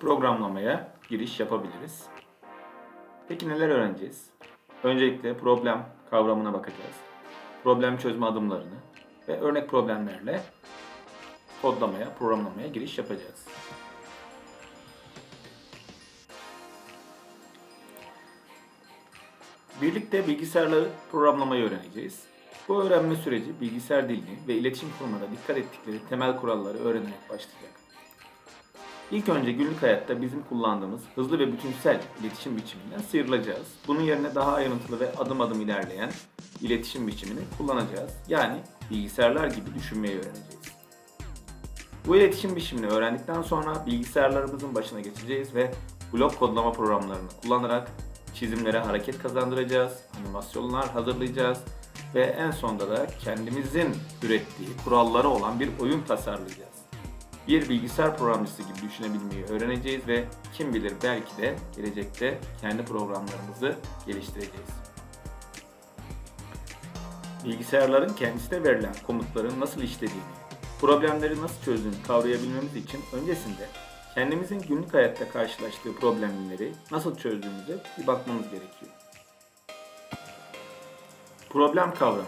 programlamaya giriş yapabiliriz. Peki neler öğreneceğiz? Öncelikle problem kavramına bakacağız. Problem çözme adımlarını ve örnek problemlerle kodlamaya, programlamaya giriş yapacağız. Birlikte bilgisayarları programlamayı öğreneceğiz. Bu öğrenme süreci bilgisayar dilini ve iletişim kurmada dikkat ettikleri temel kuralları öğrenerek başlayacak. İlk önce günlük hayatta bizim kullandığımız hızlı ve bütünsel iletişim biçiminden sıyrılacağız. Bunun yerine daha ayrıntılı ve adım adım ilerleyen iletişim biçimini kullanacağız. Yani bilgisayarlar gibi düşünmeyi öğreneceğiz. Bu iletişim biçimini öğrendikten sonra bilgisayarlarımızın başına geçeceğiz ve blok kodlama programlarını kullanarak çizimlere hareket kazandıracağız, animasyonlar hazırlayacağız ve en sonunda da kendimizin ürettiği kuralları olan bir oyun tasarlayacağız. Bir bilgisayar programcısı gibi düşünebilmeyi öğreneceğiz ve kim bilir belki de gelecekte kendi programlarımızı geliştireceğiz. Bilgisayarların kendisine verilen komutların nasıl işlediğini, problemleri nasıl çözdüğünü kavrayabilmemiz için öncesinde kendimizin günlük hayatta karşılaştığı problemleri nasıl çözdüğümüze bir bakmamız gerekiyor. Problem kavramı.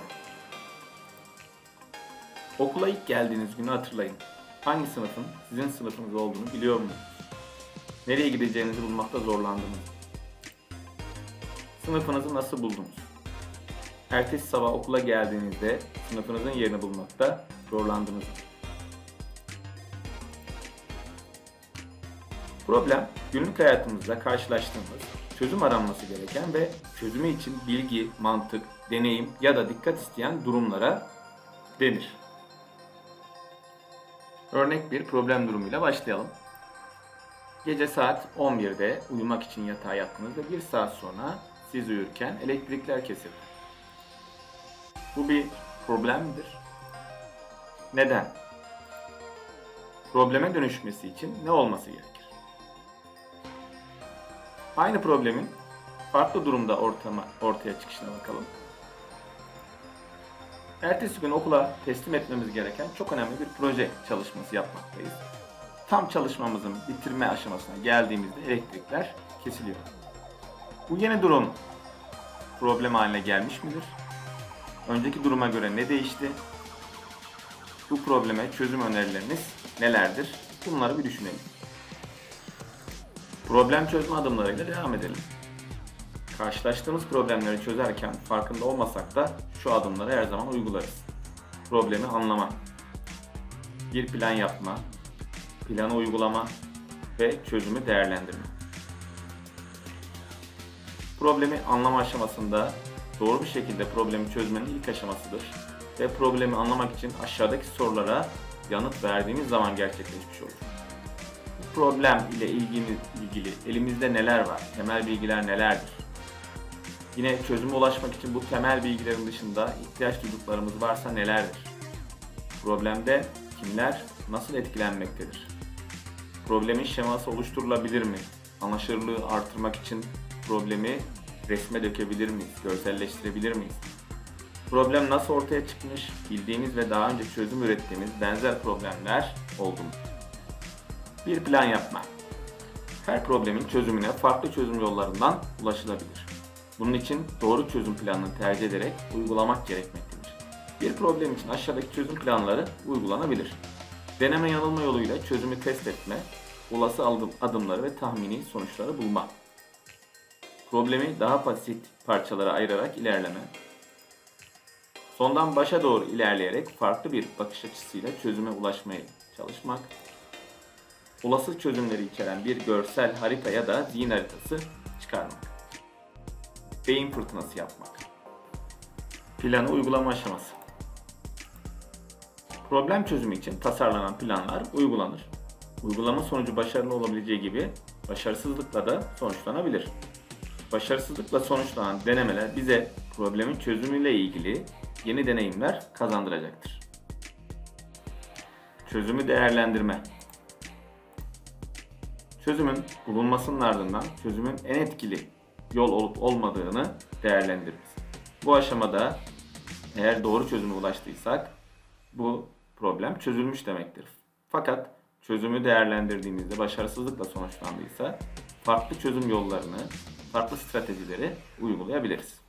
Okula ilk geldiğiniz günü hatırlayın. Hangi sınıfın sizin sınıfınız olduğunu biliyor musunuz? Nereye gideceğinizi bulmakta zorlandınız. Sınıfınızı nasıl buldunuz? Ertesi sabah okula geldiğinizde sınıfınızın yerini bulmakta zorlandınız. mı? Problem, günlük hayatımızda karşılaştığımız, çözüm aranması gereken ve çözümü için bilgi, mantık, deneyim ya da dikkat isteyen durumlara denir. Örnek bir problem durumuyla başlayalım. Gece saat 11'de uyumak için yatağa yattınız ve bir saat sonra siz uyurken elektrikler kesildi. Bu bir problem midir? Neden? Probleme dönüşmesi için ne olması gerekir? Aynı problemin farklı durumda ortama, ortaya çıkışına bakalım. Ertesi gün okula teslim etmemiz gereken çok önemli bir proje çalışması yapmaktayız. Tam çalışmamızın bitirme aşamasına geldiğimizde elektrikler kesiliyor. Bu yeni durum problem haline gelmiş midir? Önceki duruma göre ne değişti? Bu probleme çözüm önerileriniz nelerdir? Bunları bir düşünelim. Problem çözme adımlarıyla devam edelim. Karşılaştığımız problemleri çözerken farkında olmasak da şu adımları her zaman uygularız. Problemi anlama, bir plan yapma, planı uygulama ve çözümü değerlendirme. Problemi anlama aşamasında doğru bir şekilde problemi çözmenin ilk aşamasıdır ve problemi anlamak için aşağıdaki sorulara yanıt verdiğimiz zaman gerçekleşmiş olur problem ile ilgili elimizde neler var? Temel bilgiler nelerdir? Yine çözüme ulaşmak için bu temel bilgilerin dışında ihtiyaç duyduklarımız varsa nelerdir? Problemde kimler nasıl etkilenmektedir? Problemin şeması oluşturulabilir mi? Anlaşılırlığı artırmak için problemi resme dökebilir miyiz? Görselleştirebilir miyiz? Problem nasıl ortaya çıkmış? Bildiğimiz ve daha önce çözüm ürettiğimiz benzer problemler oldu mu? Bir plan yapma. Her problemin çözümüne farklı çözüm yollarından ulaşılabilir. Bunun için doğru çözüm planını tercih ederek uygulamak gerekmektedir. Bir problem için aşağıdaki çözüm planları uygulanabilir. Deneme yanılma yoluyla çözümü test etme, olası adım- adımları ve tahmini sonuçları bulma. Problemi daha basit parçalara ayırarak ilerleme. Sondan başa doğru ilerleyerek farklı bir bakış açısıyla çözüme ulaşmaya çalışmak olası çözümleri içeren bir görsel harita ya da zihin haritası çıkarmak. Beyin fırtınası yapmak. Planı uygulama aşaması. Problem çözümü için tasarlanan planlar uygulanır. Uygulama sonucu başarılı olabileceği gibi başarısızlıkla da sonuçlanabilir. Başarısızlıkla sonuçlanan denemeler bize problemin çözümüyle ilgili yeni deneyimler kazandıracaktır. Çözümü değerlendirme. Çözümün bulunmasının ardından çözümün en etkili yol olup olmadığını değerlendiririz. Bu aşamada eğer doğru çözüme ulaştıysak bu problem çözülmüş demektir. Fakat çözümü değerlendirdiğimizde başarısızlıkla sonuçlandıysa farklı çözüm yollarını, farklı stratejileri uygulayabiliriz.